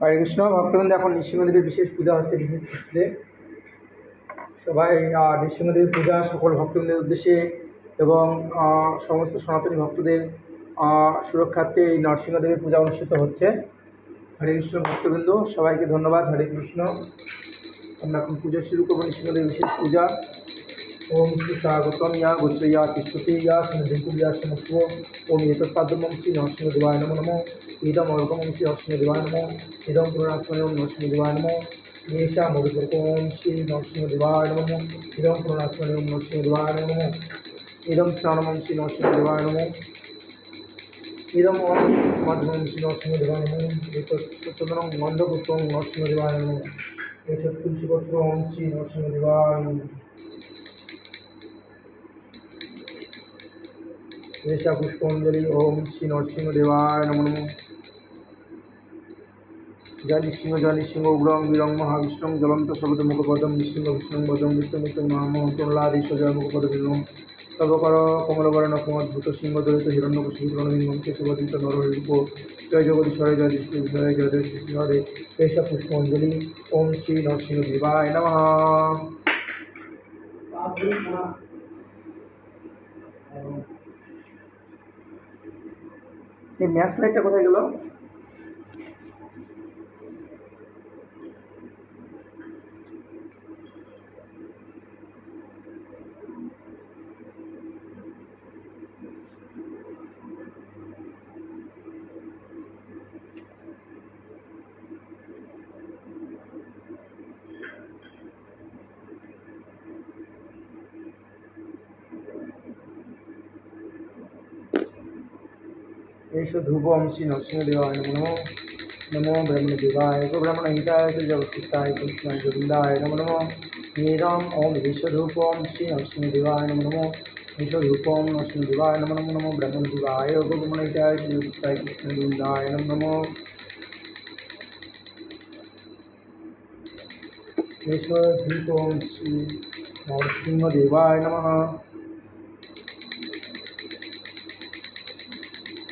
হরে কৃষ্ণ, ভক্তবৃন্দ, এখন নৃসিংহদেবীর বিশেষ পূজা হচ্ছে, বিশেষ তিথিতে সবাই নৃসিংহদেবীর পূজা সকল ভক্তবৃন্দের উদ্দেশ্যে এবং সমস্ত সনাতনী ভক্তদের সুরক্ষার্থে এই নরসিংহদেবীর পূজা অনুষ্ঠিত হচ্ছে। হরে কৃষ্ণ, ভক্তবৃন্দ, সবাইকে ধন্যবাদ। হরে কৃষ্ণ। আমরা এখন পুজো শুরু করব নৃসিংহদেবীর বিশেষ পূজা। ओम श्री सागतम या गुज्र या किस्तुति या स्मृतिकुल या स्मत्व ओम ये तत्पादम श्री नरसिंह नमो नमो। इदम अर्गम श्री नरसिंह दिवाय नमो। इदम पूर्णात्मय ओम नमो। येषा मधुपुरको ओम श्री नरसिंह दिवाय नमो। इदम पूर्णात्मय ओम नमो। इदम श्रावणम श्री नरसिंह नमो। इदम ओम मध्यम श्री नरसिंह दिवाय नमो। एतत्तदनं मन्दपुष्पं नरसिंह दिवाय नमो। एक तुलसीपत्र ओम श्री नरसिंह दिवाय नमो। एषा पुष्पाञ्जलि ओं श्री नरसिंहदेवाय नमो नमः জয় নৃসিংহ জয় নৃসিংহ উগ্রং বীরং মহাবিষ্ণং জ্বলন্ত সর্বত মুখপদম নৃসিংহ বিষ্ণু বদম বিষ্ণুমিত নাম প্রহ্লাদীশ জয় মুখপদ বীরং সর্বকর কমলকর নকমদ্ভূত সিংহ দলিত হিরণ্যকশি প্রণবিন্দম কেতুবদিত নররূপ জয় জগদীশ্বরে জয় বিষ্ণু বিষ্ণুরে জয় জয় শ্রী হরে এষা পুষ্পাঞ্জলি ওম শ্রী নরসিংহ দেবায় নমঃ এই ম্যাচ লাইটটা কোথায় গেল? एष ध्रुवं श्री नरसिंहदेवाय नमो नमो नमो ब्रह्मदेवाय ब्रह्मणहिताय जगत्ताय कृष्णाय गोविन्दाय नमो नमो नीरम् ॐ ईश्वरूपं श्री नरसिंहदेवाय नमो नमो ईश्वरूपं नरसिंहदेवाय नमो नमो नमो ब्रह्मदेवाय ब्रह्मणहिताय जगत्ताय कृष्णाय गोविन्दाय नमो नमो ईश्वरधूपं श्री नरसिंहदेवाय नमः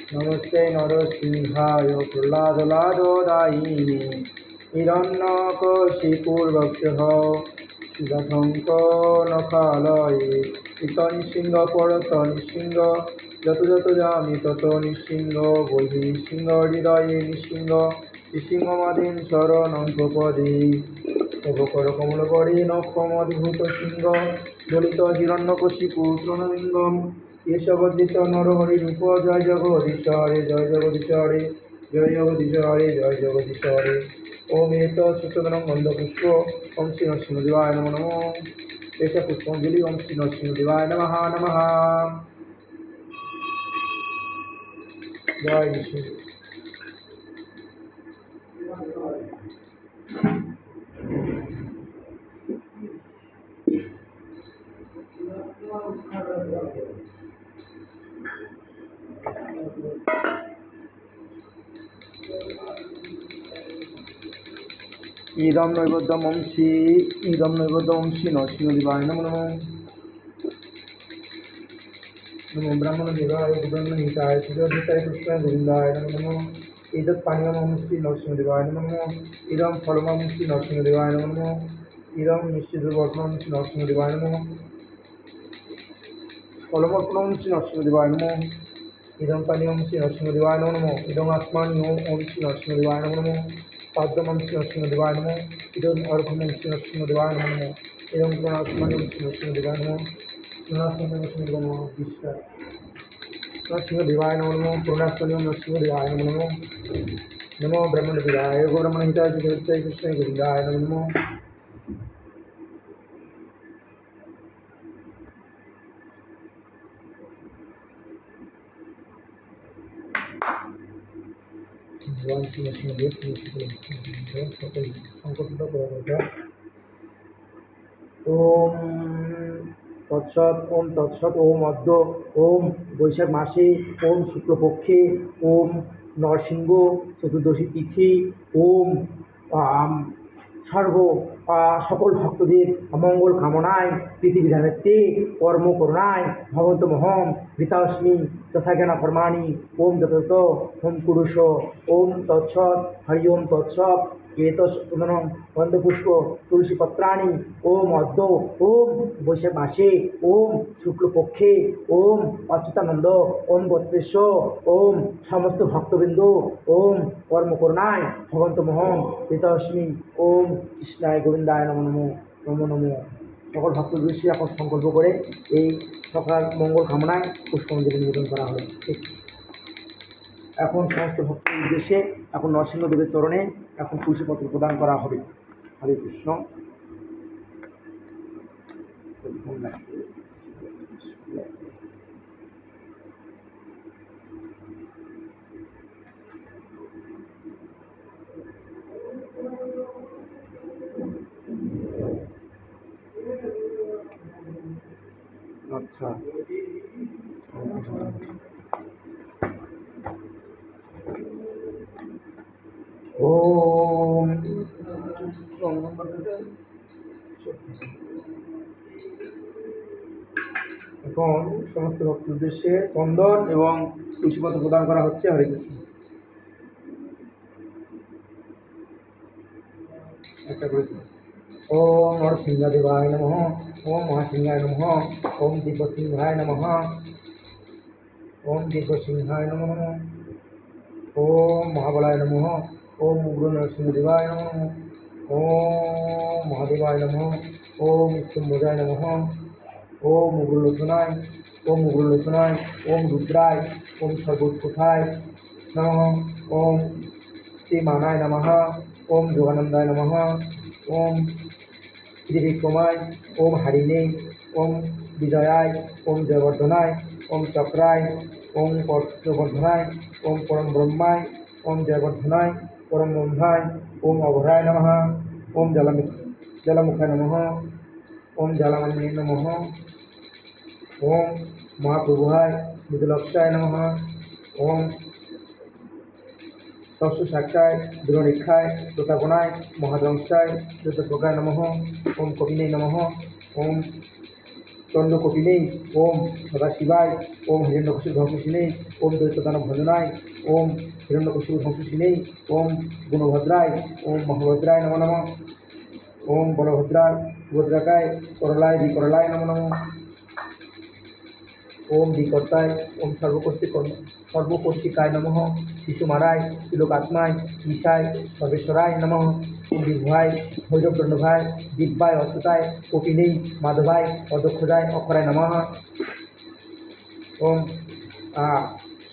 নমস্তে নরসিংহায় প্রহ্লাদলাদদায়িনে হিরণ্যকশিপুর্বক্ষ শিবশঙ্ক নখালয়ে ইত নৃসিংহ পরত নৃসিংহ যত যত যামি তত নৃসিংহ বহি নৃসিংহ হৃদয়ে নৃসিংহ নৃসিংহমাদিন শরণং প্রপদে অবকর কমল করে নক্ষমদ্ভূত সিংহ দলিত হিরণ্যকশিপু প্রণলিঙ্গম এসবদ্দিত নরহরি রূপ জয় জগদীশ্বরে জয় জগদীশ্বরে জয় জগদীশ্বরে জয় জগদীশ্বরে ওম এত সুতরাং গন্ধপুষ্প, ওম শ্রী নরসিংহদেবায় নম নম। এষ পুষ্পঞ্জলি ওম শ্রী নরসিংহদেবায় নম নম। জয় নৃসিংহ ইদম নৈবদ্যম শ্রী ইদম নৈবদ্যম শ্রী নরসিংহদেবায় নমো নমো নমো ব্রাহ্মণ দেবায় ব্রহ্ম হিতায় সুযোগিতায় কৃষ্ণায় গোবিন্দায় নমো নমো এতৎ পানীয়মম শ্রী নরসিংহদেবায় নমো নমো ইদম ফলমম শ্রী নরসিংহদেবায় নমো নমো ইদম নিশ্চিতবর্ণম শ্রী নরসিংহদেবায় নমো ফলমর্পণম শ্রী নরসিংহদেবায় নমো ইদম পানীয়ম শ্রী নরসিংহদেবায় নমো নমো ইদম আত্মানীয় ওম শ্রী নরসিংহদেবায় নমো নমো পাদ্যমম শ্রী নরসিংহদেবায় নমো ইদম অর্ঘমম শ্রী নরসিংহদেবায় নমো নমো ইদম প্রণাত্মানীয় শ্রী নরসিংহদেবায় নমো প্রণাত্মানীয় নরসিংহদেবায় নমো বিশ্বাস নরসিংহদেবায় নমো নমো প্রণাত্মানীয় নরসিংহদেবায় নমো নমো নমো ব্রহ্মণদেবায় ওম তৎসৎ ওম তৎসৎ ওম অদ্য ওম বৈশাখ মাসে ওম শুক্লপক্ষে ওম নরসিংহ চতুর্দশী তিথি ওম সর্ব সকল ভক্তদের মঙ্গল কামনায় পৃথিবী পৃথিবীধানেত্রে কর্ম করুণায় ভগবন্ত মহম রীতাস্মি যথাজ্ঞানা কর্মাণি ওম যত হোম কুরুষ ওম তৎসৎ হরি ওম তৎসৎ এতস্তুনম গন্ধপুষ্প তুলসীপত্রাণি ওম অদ্য ওম বৈশাখ মাসে ওম শুক্লপক্ষে ওম অচ্যুতানন্দ ওম গোত্রেশ ওম সমস্ত ভক্তবৃন্দ ওম কর্মকরণায় ভগবন্ত মোহন রীতস্মি ওম কৃষ্ণায় গোবিন্দায় নম নমো নমো নমো সকল ভক্ত দৃষ্টি এখন সংকল্প করে এই সকাল মঙ্গল কামনায় পুষ্পাঞ্জলি নিবেদন করা হয়। ঠিক এখন সমস্ত ভক্তের উদ্দেশ্যে এখন নরসিংহদেবের চরণে এখন তুলসীপত্র প্রদান করা হবে। হরে কৃষ্ণ। আচ্ছা। ওম। এখন সমস্ত ভক্ত উদ্দেশ্যে চন্দন এবং তুলসীপত্র প্রদান করা হচ্ছে হরে কৃষ্ণ। একটা করে দিন। ওম নরসিংহদেবায় নম। ওম মহাসিংহায় নম ওম দিব্যসিংহায় নম ওম দিব্যসিংহায় নম নম ওম মহাবলায় নম ওম উগ্র নরসিংহদেবায় নম ওম মহাদেবায় নম ওম স্তম্ভজায় নম ওম উগ্রলোচনায় ওম উগ্রলোচনায় ওম রুদ্রায় ওম সর্বোৎকথায় নম ওম শ্রীমানায় নমঃ ওম যোগানন্দায় নমঃ ওম ত্রিবিক্রমায় ওম হারিণে, ওম বিজয়ায়, ওম জয়বর্ধনায়, ওম চক্রায়, ওম পর্যবর্ধনায়, ওম পরম ব্রহ্মায়, ওম জয়বর্ধনায়, পরম ব্রহ্মায়, ওম অঘরায় নমঃ, ওম জলমুখ জলমুখায় নমঃ, ওম জলমন্দিরে নমঃ, ওম মহাপ্রভুহায় মৃদুলক্ষায় নমঃ, ওম তস্য সাক্ষায় দৃঢ়নিক্ষায় প্রতাপনায় মহাদংশায় জ্যোতপ্রকায় নমঃ, ওম কপিনে নমঃ, ওম চন্দ্রকপিনে ওম সদাশিবায়, ওম হিরণ্যকশির ধ্বংসিনে ওম দৈত্যদানব ভজনায়, ওম হিরণ্যকশির ধ্বংসিনে ওম গুণভদ্রায়, ওম মহাভদ্রায় নম নম, ওম বলভদ্রায় ভদ্রাকায় করলায় বিকরলায় নম নম, ওম বিকর্তায়, ওম সর্বকর্ষিক সর্বকর্ষিকায় নমঃ। শিশুমারায় তিলোকাত্মায় ঈশায় সর্বেশ্বরায় নমঃ। ওম বিভুয়ায় ভৈরবদণ্ডভায় দিব্যায় অচ্যুতায় কপিনেই মাধবায় অদক্ষদায় অক্ষরায় নমঃ। ওম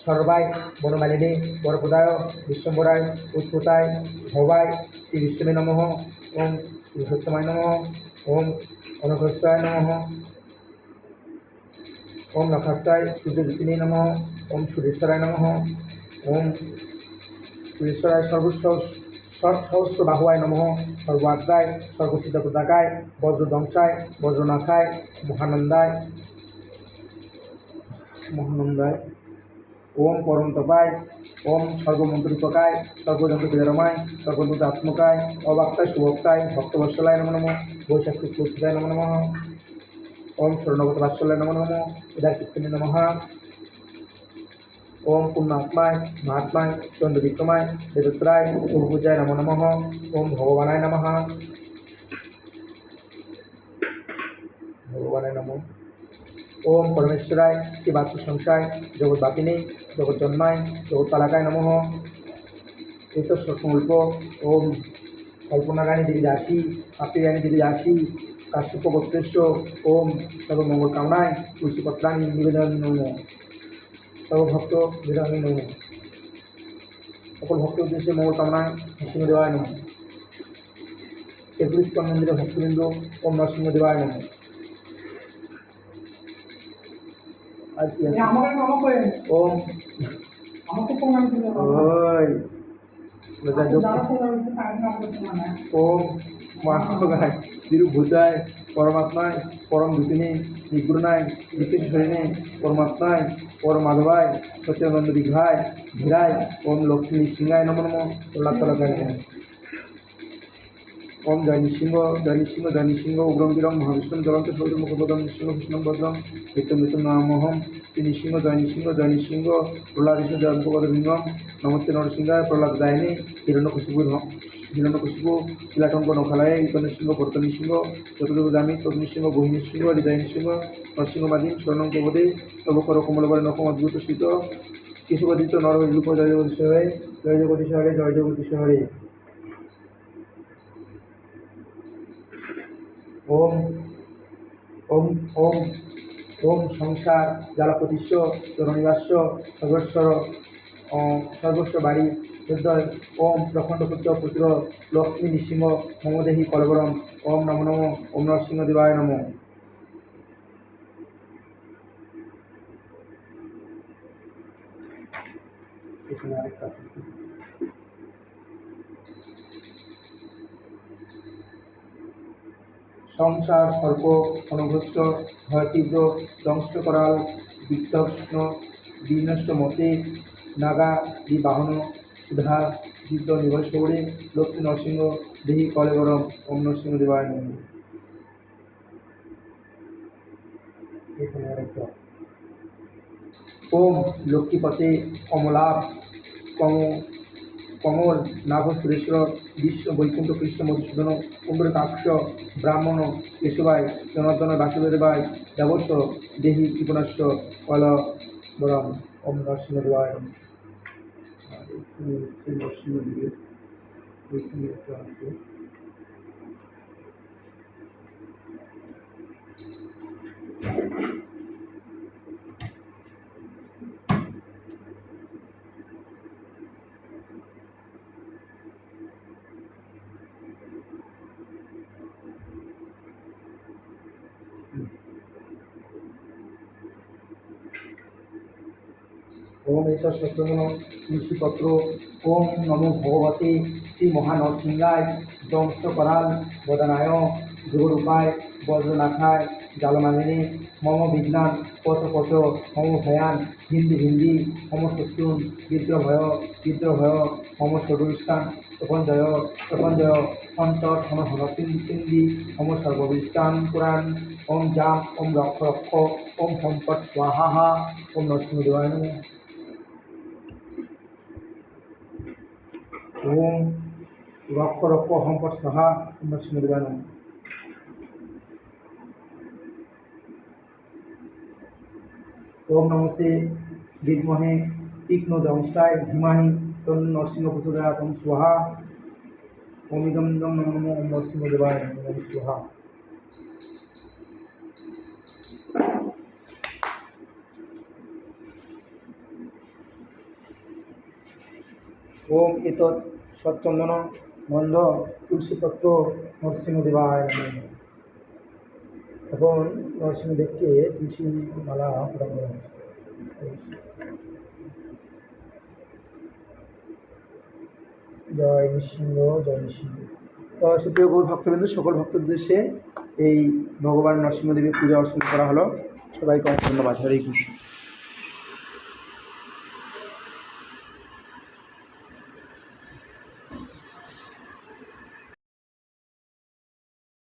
সর্বায়, বনমালিনী বরপদায় বিশ্বম্বরায়, উৎপতায়, ভবায় শ্রী বিষ্ণুমে নমঃ। ওম শ্রী নমঃ। ওম অনঘস্তায় নমঃ। ওম নখাস্তায় সূর্যজ্যোতিনে নম। ওম সুরেশ্বরায় নম। ওম সুরেশ্বরায় সর্বস্ব সহস্র বাহুয়ায় নম। সর্বাগ্রায় সর্বসিদ্ধ পতাকায় বজ্রদংশায় বজ্রনাথায় মহানন্দায় মহানন্দায়। ওম পরম তপায় ওম সর্বমন্ত্রিপকায় সর্বযন্ত্র বিদারমায় সর্বদূত আত্মকায় অবাক্তায় শুভক্তায় ভক্তবৎসলায় নম নম। বৈশাখ নম নম। ওম স্বর্ণগত বাৎসল্যায় নম নম। উদারকৃষ্ণে নমঃ। ওম পূর্ণাত্মায়, মহাত্মায়, চন্দ্রবিক্রমায় বেদত্রায় পূর্বপূজায় নম নমঃ, ওম ভগবানায় নমঃ। ভগবানায় নম। ওম পরমেশ্বরায় বাস্তু সংসায় জগৎ বাপিনে জগৎ জন্মায় জগৎ পালাকায় নমঃ। এত সংকল্প ওম কল্পনারায়ণী দেবী দাসী আপনি দেবী দাসী কাশ্যপ গোত্রেশ্ব ওম সর্বমঙ্গল কামনায়, তুলসীপত্রাণী নিবেদন নম। সর্বভক্ত নিবেদনী নম। সকল ভক্ত উদ্দেশ্যে মঙ্গল কামনায় নরসিংহ দেবায় নম। তেত্রিশ মন্দিরে ভক্তবৃন্দ ওম নরসিংহ দেবায় নম। ওম। ওই। ওম। তিরুভূতায় পরমাত্মায় পরম দুতিনে নিগুণায় বিকেশ্বরিণে পরমাত্মায় পরমাধবায় সত্যানন্দ বিঘায় ধীরায় ওম লক্ষ্মী সিংহায় নম নম নম ওম জয় নৃসিংহ জয় নৃসিংহ জয় নৃসিংহ উগ্রম বীরম মহাবিষ্ণু জ্বলন্ত সৌর মুখপদম নৃসিংহ কৃষ্ণম ভদ্রম মৃত্যুম মৃত্যুম নামহম শ্রী নৃসিংহ, জয় নৃসিংহ জয় নৃসিংহ, প্রহ্লাদ কৃষ্ণ জয়ন্তপদ ভীমম নমস্তে নরসিংহায়, প্রহ্লাদ দায়নী হিরণ্যকশিপুর হিরণ্যকশিপু শিলাটঙ্ক নখালয়ে নৃসিংহ ভর্ত নৃসিংহ চতুর্দামী তদ নৃসিংহ বহি নৃসিংহ হৃদয় নৃসিংহ নরসিংহবাদী স্বর্ণং প্রবোধে তবকর কমলবরে নখম অদ্ভুত শীত কেশুবাদিত নর রূপ জয় জগদীশ হরে জয় জগদীশ হরে জয় জগদীশ হরে ওম ওম ওম ওম সংসার জালপতিস্য জননিবাস্য, সর্বস্বর সর্বস্ব বাড়ি। হৃদয় ওম প্রখণ্ড পুত্র লক্ষ্মী নৃসিংহ মমদেহি কলবরম। ওম নম নম, ওম নরসিংহ দেবায় নম। সংসার সর্প অনভ্রষ্ট ভয় তীব্র দংষ্ট করাল বিধ্বস্ন বিনষ্ট মতে, নাগা দি বাহন সুধা যুদ্ধ নিবসৌরে লক্ষ্মী নরসিংহ দেহি কলেবরম ওম নরসিংহ দেবায় নম। ওম লক্ষ্মীপতে কমলাভ কম কমল, নাভ সুরেশ্বর বিশ্ব বৈকুণ্ঠ কৃষ্ণ মধুসূদন কুম্ভকাক্ষ ব্রাহ্মণ কেশবায় জনার্দন বাসুদেবায় দেবস্ব দেহি কৃপণাস্য কল বরম ওম নরসিংহ দেবায় নমঃ। এখানে হচ্ছে নরসিংহদেবের এখানে একটা আছে। ওম এত সত্যমন তুলসীপত্র ওম নম ভগবতে শ্রী মহানরসিংহায় দংশ করাল বদনায় যোগরূপায় বজ্রনাথায় জালমালিনী মম বিজ্ঞান পথ পথ মম ভয়ান হিন্দি হিন্দি মম শত্রুন বিদ্রভয় বিদ্রভয় মম সর্বস্থান তপঞ্জয় তপঞ্জয় অন্তর সম সিন্ধি মম সর্ববিস্তান পুরাণ ওম জাম ওম রক্ষ রক্ষ ওম সম্পদ স্বাহা ওম নরসিংহদেবায় নমঃ। ওম রক্ষ রক্ষ সম্পদ সাহা নরসিংহদেবায় নমঃ ওম নমস্তে বিদ্মহে তীক্ষ্ণ দংশায় ধীমাহি তন নরসিংহ প্রচোদয়া তম স্বাহা ওম ইদম ইদম নমো নমো ওম নরসিংহদেবায় নমঃ সচ্চন্দন গন্ধ তুলসীপত্র নরসিংহদেবায় এখন নরসিংহদেবকে তুলসী মালা প্রদান করা হচ্ছে জয় নৃসিংহ জয় নৃসিংহ। তো সুপ্রিয় গৌর ভক্তবৃন্দ, সকল ভক্তদের উদ্দেশ্যে এই ভগবান নরসিংহদেবের পূজা অর্চনা করা হলো। সবাইকে অনেক ধন্যবাদ। হরে কৃষ্ণ।